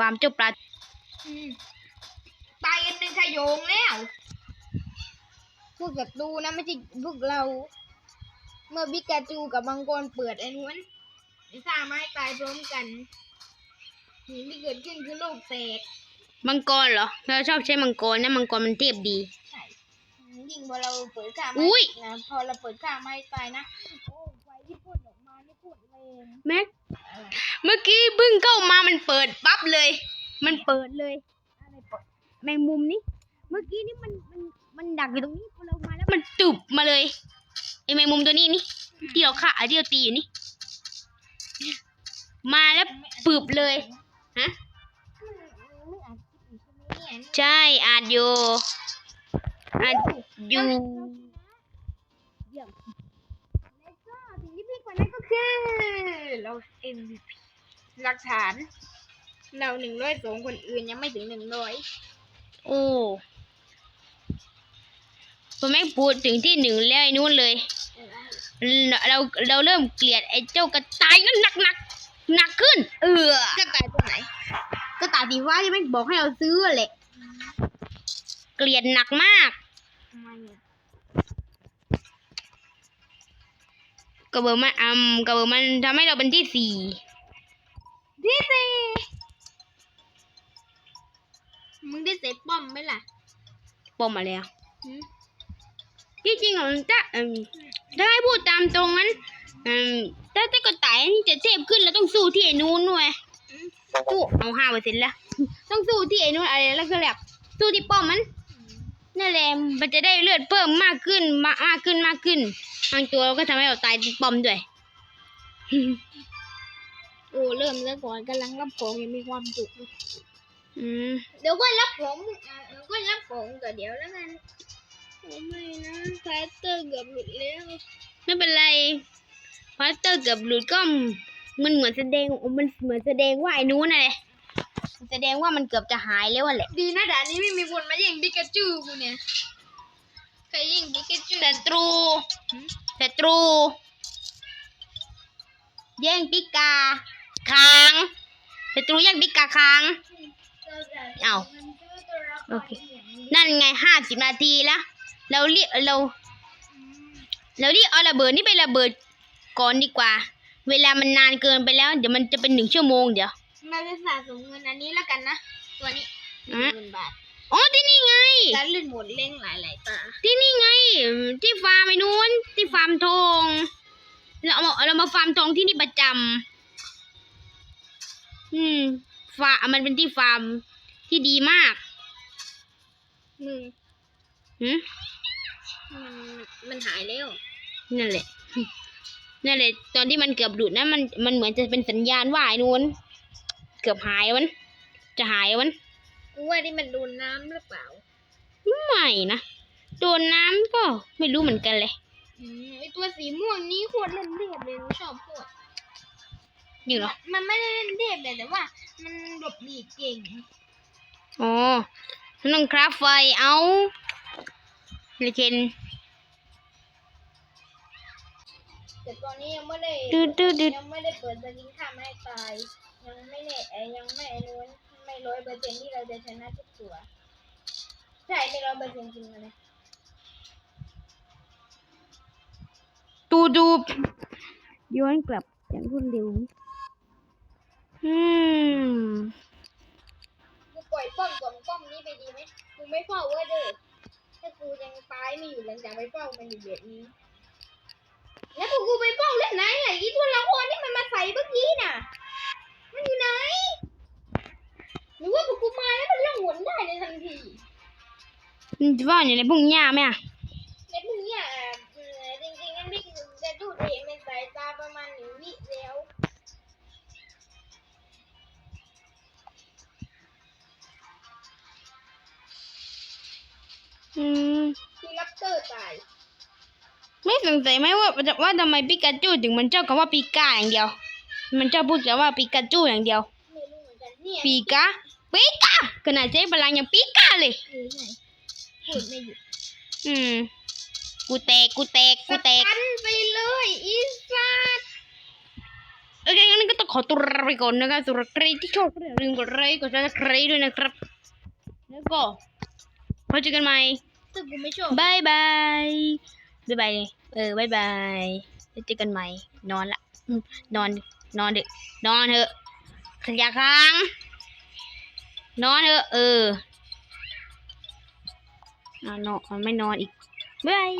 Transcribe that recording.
ฟาร์มเจ้าปลาอืมตายกันหนึ่งขโยงแล้วพวกศัตรูนะไม่ใช่พวกเรา เมื่อบิกาจูกับมังกรเปิดไอ้นวนไอ้สร้างไม้ตายพร้อมกันสิ่งที่เกิดขึ้นคือโลกแตกมังกรเหรอ เราชอบใช้มังกรนะมังกรมันเทียบดี ใช่ยิ่งพอเราเปิดข้าอุ๊ไม้ยนะพอเราเปิดข้าไม้ตายนะ โอ้ไฟที่พ่นออกมานี่พ่นแรงแม็ก เมื่อกี้เพิ่งเข้ามามันเปิดปั๊บเลย มันเปิดเลยอะไรเปิดแมงมุมนี่ เมื่อกี้นี่มันมันมันดักอยู่ตรงนี้พอเรามาแล้วมันจุบมาเลยไอแมงมุมตัวนี้นี่ที่เราฆ่าที่เราตีอยู่นี่ มาแล้วปึบเลยฮะไม่อาจคิดอีกใช่ไหมเนี่ยใช่อาจอยู่อาจอยู่ แล้วก็สิ่งที่พี่ก ว่านั้นก็คือ เรา MVP หลักฐาน เราหนึ่งร้อยสองคนอื่นยังไม่ถึงหนึ่งร้อยโอ้พอแม่งพูดถึงที่หนึ่งแล้วไอ้นู้นเลย เราเราเริ่มเกลียดไอ้เจ้ากระต่ายนั่นหนักหนักหนักขึ้น เออจะตายตรงไหนกระต่ายสีฟ้าที่แม่งบอกให้เราซื้อแหละเกลียดหนักมากทำไมอะ กระเบือมันอืมกระเบือมันทำให้เราเป็นที่สี่ที่สี่มึงได้เซฟป้อมไหมล่ะปมมาแล้วหืมที่จริงของจะอืมถ้าให้พูดตามตรงนั้นอืมถ้าถ้ากระต่ายนี่จะเทพขึ้นเราต้องสู้ที่ไอ้นู้นด้วยอืมสู้เอาห้าเปอร์เซ็นต์ละต้องสู้ที่ไอ้นู้นอะไรแล้วก็แบบสู้ที่ป้อมมันนั่นแหละมันจะได้เลือดเพิ่มมากขึ้นมามากขึ้นมากขึ้น บางตัวเราก็ทำให้เราตายที่ป้อมด้วย โอ้เริ่มแล้วก่อนกำลังรับของยังมีความสุขอืมเดี๋ยวก็รับของอะเดี๋ยวก็รับของแต่เดี๋ยวแล้วกันโอ้ไม่นะคาสเตอร์เกือบหลุดแล้วไม่เป็นไรพาสเตอร์เกือบหลุดก็มันเหมือนแสดงมันเหมือนแสดงว่าไอ้นู้นน่ะเลยแสดงว่ามันเกือบจะหายแล้วอะแหละ ดีนะด่านนี้ไม่มีคนมาแย่งปิกาจูกูเนี่ย ใครแย่งปิกาจูศัตรูศัตรู แย่งปิกาค้างศัตรูแย่งปิกาค้างเอ้าโอเคนั่นไงห้าสิบนาทีแล้วเราเรียกเรา เราเรียกเอาระเบิดนี่ไประเบิดก่อนดีกว่า เวลามันนานเกินไปแล้ว เดี๋ยวมันจะเป็นหนึ่งชั่วโมงเดี๋ยวเราจะสะสมเงินอันนี้แล้วกันนะ ตัวนี้หอะนึ่งหมื่นบาท อ๋อที่นี่ไง การเล่นหมดเล่งหลายหลายๆตาที่นี่ไง ที่ฟาร์มไอ้นู้นที่ฟาร์มทองเราเอามาเรามาฟาร์มทองที่นี่ประจำอืมฟาร์มมันเป็นที่ฟาร์มที่ดีมากมึงหืมมันมันหายแล้วนั่นแหละ นั่นแหละ ตอนที่มันเกือบหลุดนะมันมันเหมือนจะเป็นสัญญาณว่าไอ้นู้นเกือบหายวัน จะหายวัน กูว่าที่มันโดนน้ำหรือเปล่า ไม่นะ โดนน้ำก็ไม่รู้เหมือนกันเลย อืมไอตัวสีม่วงนี้โคตรเล่นเทพเลยหนูชอบโคตรจริงเหรอ มันไม่ได้เล่นเทพเลยแต่ว่า มันหลบหลีกเก่งอ๋อฉันต้องคราฟไฟเอาเลยเคนแต่ตอนนี้ยังไม่ได้ดืดดืดดืดยังไม่ได้เปิดสกินข้ามให้ตายยังไม่แน่เอ้ยยังไม่ไอ้นู้น ไม่ร้อยเปอร์เซ็นต์ที่เราจะชนะทุกตัวใช่ไม่ร้อยเปอร์เซ็นต์จริงๆนะตูดูย้อนกลับอย่างรวดเร็วอืมกูปล่อยป้อมก่อนป้อมนี้ไปดีไหมกูไม่เฝ้าเว้ยเด้อถ้ากูยังตายไม่อยู่หลังจากไปเฝ้ามันอยู่แบบนี้แล้วพวกกูไปเฝ้าเล่นไหนไอ้อีตัวละครที่มันมาใส่เมื่อกี้น่ะ มันอยู่ไหน ว่าอย่างไรพวกหญ้าไหมอะในพวกเนี้ยเอ่อจริงๆงั้นพี่จะดูดเห็นเป็นสายตาประมาณหนึ่งวิแล้วอืมที่รับเตอร์ตายไม่สงสัยไหมว่าว่าทำไมปิกาจูถึงมันเจ้าคำว่าปีก้าอย่างเดียว มันเจ้าพูดแต่ว่าปิกาจูอย่างเดียว ไม่รู้เหมือนกันเนี่ยปีกาปีกาขนาดใช้พลังยังปีกาเลย หรือไง พูดไม่หยุดอืม กูแตก กูแตก กูแตกสตันไปเลยอีสัตว์เออเคงั้นก็ต้องขอตัวลาไปก่อนนะครับสำหรับใครที่ชอบก็อย่าลืมกดไลค์กดซับสไครต์ด้วยนะครับ แล้วก็พบเจอกันใหม่ซึ่งกูไม่ชอบบายบายบายบายเลยเออบายบายแล้วเจอกันใหม่ นอนละอืมนอน นอนเถอะนอนเถอะขยะค้าง นอนเถอะเออ นอนนอนไม่นอนอีกบาย